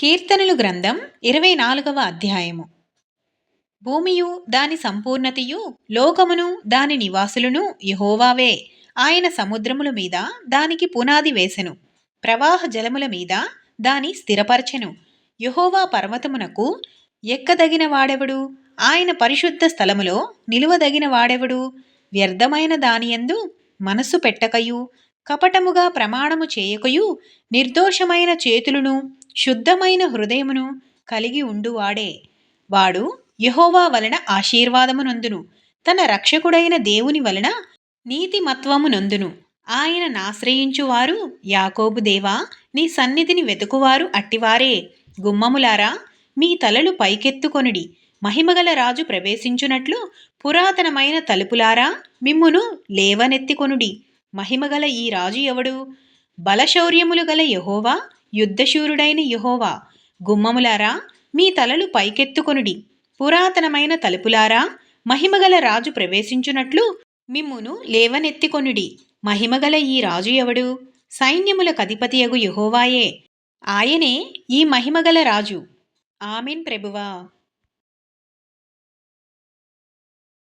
కీర్తనలు గ్రంథం ఇరవై నాలుగవ అధ్యాయము. భూమియు దాని సంపూర్ణతయు లోకమును దాని నివాసులను యహోవావే. ఆయన సముద్రముల మీద దానికి పునాది వేసెను. ప్రవాహ జలముల మీద దాని స్థిరపరచెను. యహోవా పర్వతమునకు ఎక్కదగిన వాడెవడు? ఆయన పరిశుద్ధ స్థలములో నిలువదగిన వాడెవడు? వ్యర్థమైన దానియందు మనస్సు పెట్టకయు కపటముగా ప్రమాణము చేయకయు నిర్దోషమైన చేతులను శుద్ధమైన హృదయమును కలిగి ఉండువాడే. వాడు యహోవా వలన ఆశీర్వాదమునందును. తన రక్షకుడైన దేవుని వలన నీతిమత్వమునందును. ఆయన నాశ్రయించువారు యాకోబు దేవా నీ సన్నిధిని వెతుకువారు అట్టివారే. గుమ్మములారా మీ తలలు పైకెత్తుకొనుడి. మహిమగల రాజు ప్రవేశించునట్లు పురాతనమైన తలుపులారా మిమ్మును లేవనెత్తికొనుడి. మహిమగల ఈ రాజు ఎవడు? బలశౌర్యములు గల యహోవా యుద్ధశూరుడైన యహోవా గుమ్మములారా మీ తలలు పైకెత్తుకొనుడి. పురాతనమైన తలుపులారా మహిమగల రాజు ప్రవేశించునట్లు మిమ్మును లేవనెత్తికొనుడి. మహిమగల ఈ రాజు ఎవడు? సైన్యముల కధిపతియగు యహోవాయే. ఆయనే ఈ మహిమగల రాజు. ఆమెన్ ప్రభువా.